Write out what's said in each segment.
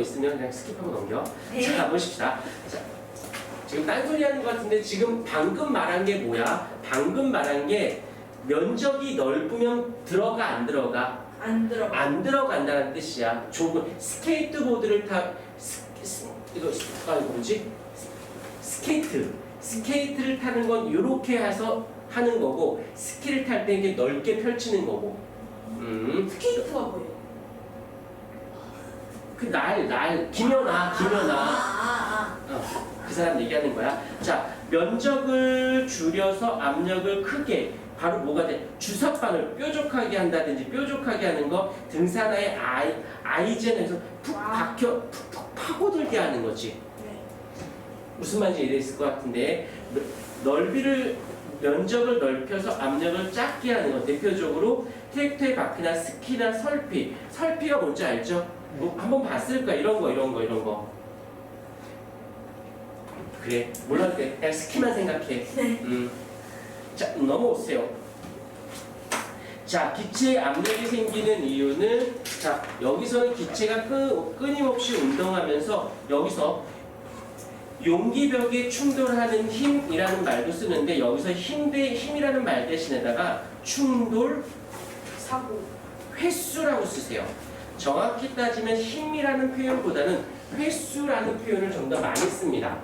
거 있으면 그냥 스킵하고 넘겨. 네. 자, 보십시다. 자, 지금 딴소리 하는 것 같은데 지금 방금 말한 게 뭐야? 방금 말한 게 면적이 넓으면 들어가 안 들어가? 안 들어가. 안 들어간다는 뜻이야. 좁은 스케이트보드를 타 스, 스, 이거 아 이거 뭐지? 스케이트. 스케이트를 타는 건 이렇게 해서 하는 거고 스키를 탈 때 이게 넓게 펼치는 거고. 음. 스케이트가 뭐예요? 그 날, 날, 김연아, 김연아. 아, 아, 어, 그 사람 얘기하는 거야. 자, 면적을 줄여서 압력을 크게 바로 뭐가 돼? 주사바늘 뾰족하게 한다든지 뾰족하게 하는 거 등산화의 아이, 아이젠에서 푹 와. 박혀 푹푹 파고들게 하는 거지. 아. 네. 무슨 말인지 이해됐을 것 같은데 넓이를 면적을 넓혀서 압력을 작게 하는 것 대표적으로 트랙터의 바퀴나 스키나 설피 설피가 뭔지 알죠? 뭐 한번 봤을 거야 이런 거 이런 거 이런 거 그래 몰라도 돼 그냥 스키만 생각해 네. 음. 자 넘어오세요 자 기체의 압력이 생기는 이유는 자 여기서는 기체가 끊, 끊임없이 운동하면서 여기서 용기벽에 충돌하는 힘이라는 말도 쓰는데 여기서 힘 대, 힘이라는 말 대신에다가 충돌 사고. 횟수라고 쓰세요. 정확히 따지면 힘이라는 표현보다는 횟수라는 표현을 좀 더 많이 씁니다.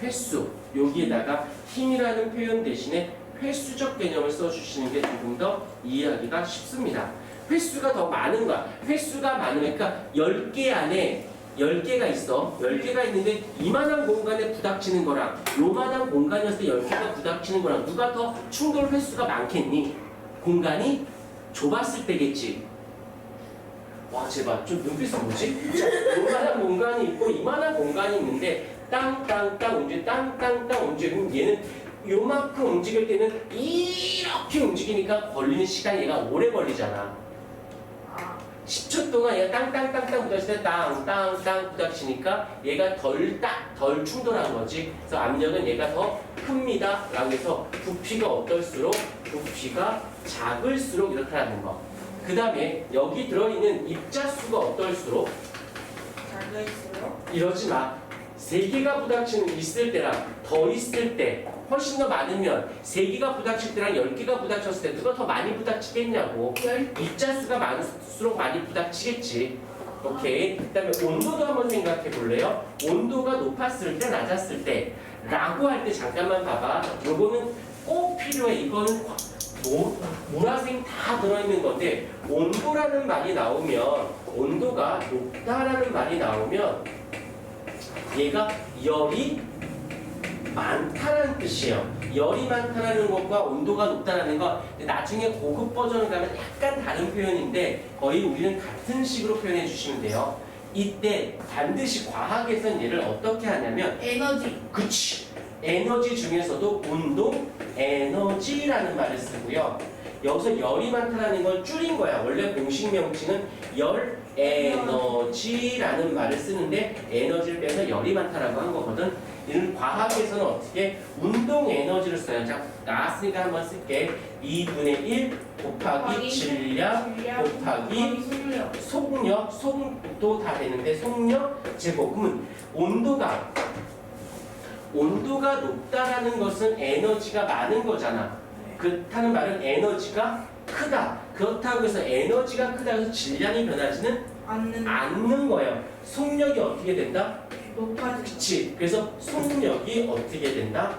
횟수 여기에다가 힘이라는 표현 대신에 횟수적 개념을 써주시는 게 조금 더 이해하기가 쉽습니다. 횟수가 더 많은 거야. 횟수가 많으니까 10개 안에 10개가 있어. 10개가 있는데 이만한 공간에 부닥치는 거랑 요만한 공간이었을 때 10개가 부닥치는 거랑 누가 더 충돌 횟수가 많겠니? 공간이 좁았을 때겠지. 와 제발 좀 눈빛이 뭐지? 자, 요만한 공간이 있고 이만한 공간이 있는데 땅땅땅 움직여 땅땅땅 그럼 얘는 요만큼 움직일 때는 이렇게 움직이니까 걸리는 시간이 얘가 오래 걸리잖아. 아, 10초 동안 얘가 땅땅땅땅 때 땅땅땅 부딪히니까 얘가 덜 딱, 덜 충돌한 거지. 그래서 압력은 얘가 더 큽니다. 라고 해서 부피가 어떨수록 부피가 작을수록 이렇게 하는 거. 그 다음에 여기 들어있는 입자 수가 어떨수록 작을수록. 이러지 마. 세 개가 부닥치는 있을 때랑 더 있을 때 훨씬 더 많으면 세 개가 부닥칠 때랑 열 개가 부닥쳤을 때 누가 더 많이 부닥치겠냐고. 열. 입자 수가 많을수록 많이 부닥치겠지. 오케이. 그 다음에 온도도 한번 생각해 볼래요? 온도가 높았을 때, 낮았을 때, 라고 할 때 잠깐만 봐봐. 요거는 꼭 필요해. 이거는 모, 모라생 다 들어있는 건데 온도라는 말이 나오면 온도가 높다라는 말이 나오면 얘가 열이 많다는 뜻이에요. 열이 많다는 것과 온도가 높다는 거 나중에 고급 버전을 가면 약간 다른 표현인데 거의 우리는 같은 식으로 표현해 주시면 돼요. 이때 반드시 과학에서는 얘를 어떻게 하냐면 에너지. 그치 에너지 중에서도 운동 에너지라는 말을 쓰고요. 여기서 열이 많다는 걸 줄인 거야. 원래 공식 명칭은 열 에너지라는 말을 쓰는데 에너지를 빼서 열이 많다라고 한 거거든. 이는 과학에서는 어떻게 운동 에너지를 써요. 자, 나왔으니까 한번 쓸게. 2분의 1 곱하기 질량 곱하기 속력. 속도 다 되는데 속력 제곱. 그러면 온도가 온도가 높다라는 것은 에너지가 많은 거잖아. 네. 그렇다는 말은 에너지가 크다. 그렇다고 해서 에너지가 크다고 해서 질량이 변하지는 않는. 않는 거예요. 속력이 어떻게 된다? 높아진. 그치. 그래서 속력이 어떻게 된다?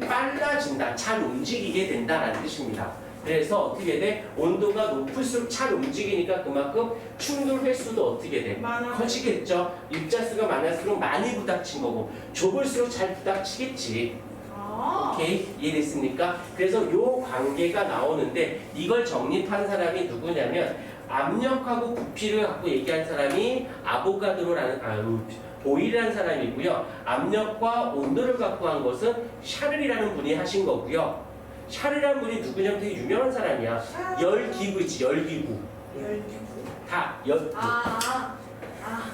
빨라진다. 잘 움직이게 된다라는 뜻입니다. 그래서 어떻게 돼? 온도가 높을수록 잘 움직이니까 그만큼 충돌 횟수도 어떻게 돼? 많아. 커지겠죠. 입자수가 많을수록 많이 부닥친 거고 좁을수록 잘 부닥치겠지. 아. 오케이 이해됐습니까? 그래서 요 관계가 나오는데 이걸 정립한 사람이 누구냐면 압력하고 부피를 갖고 얘기한 사람이 아보가드로라는 아유 보일이라는 사람이고요. 압력과 온도를 갖고 한 것은 샤를이라는 분이 하신 거고요. 샤를이라는 분이 누구냐면 되게 유명한 사람이야. 열기구 있지 열기구 열기구. 다 열. 아, 아. 아.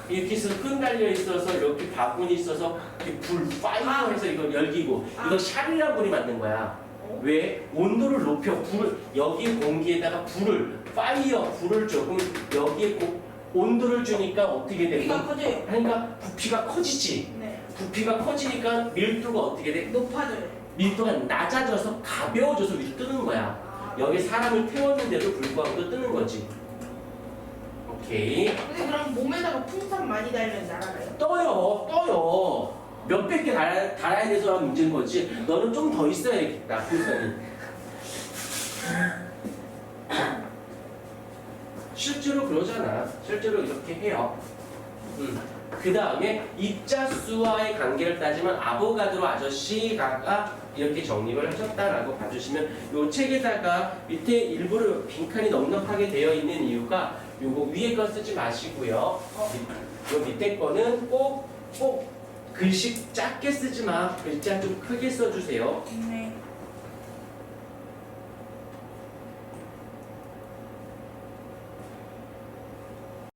이렇게 해서 끈 달려 있어서 이렇게 바구니 있어서 이렇게 불 파이어 해서 이거 열기고 이거 샤리란 불이 만든 거야. 왜 온도를 높여 불 여기 공기에다가 불을 파이어 불을 조금 여기에 고, 온도를 주니까 어떻게 돼? 비가 커져요. 그러니까 부피가 커지지. 네. 부피가 커지니까 밀도가 어떻게 돼? 높아져요. 밀도가 낮아져서 가벼워져서 위로 뜨는 거야. 아. 여기 사람을 태웠는데도 불구하고 또 뜨는 거지. 오케이. 근데 그럼 몸에다가 풍선 많이 달면 날아가요? 떠요, 떠요. 몇백 개 달아, 달아야 돼서 하는 문제인 거지. 너는 좀 더 있어야겠다, 풍선이. 실제로 그러잖아. 실제로 이렇게 해요. 음. 그 다음에 입자수와의 관계를 따지면 아보가드로 아저씨가 이렇게 정립을 하셨다라고 봐주시면 요 책에다가 밑에 일부러 빈칸이 넉넉하게 되어 있는 이유가 요거 위에 거 쓰지 마시고요. 밑- 요 밑에 거는 꼭, 꼭 글씨 작게 쓰지 마. 글자 좀 크게 써주세요. 네.